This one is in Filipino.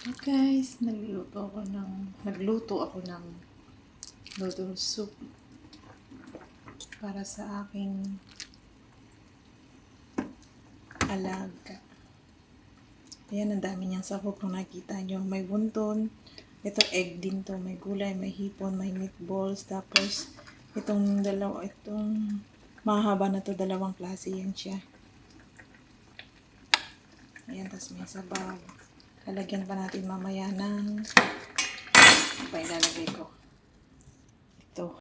Guys, nagluto ako ng nagluto ako ng noodle soup para sa aking alaga. Ayan, ang dami niyang sahog kung nakita nyo. May bunton. Ito egg din to. May gulay, may hipon, may meatballs. Tapos, itong dalawa, itong mahaba na to, dalawang klase yan siya. Ayan, tapos may sabaw. Lalagyan pa natin mamaya ng... Pa ilalagay ko?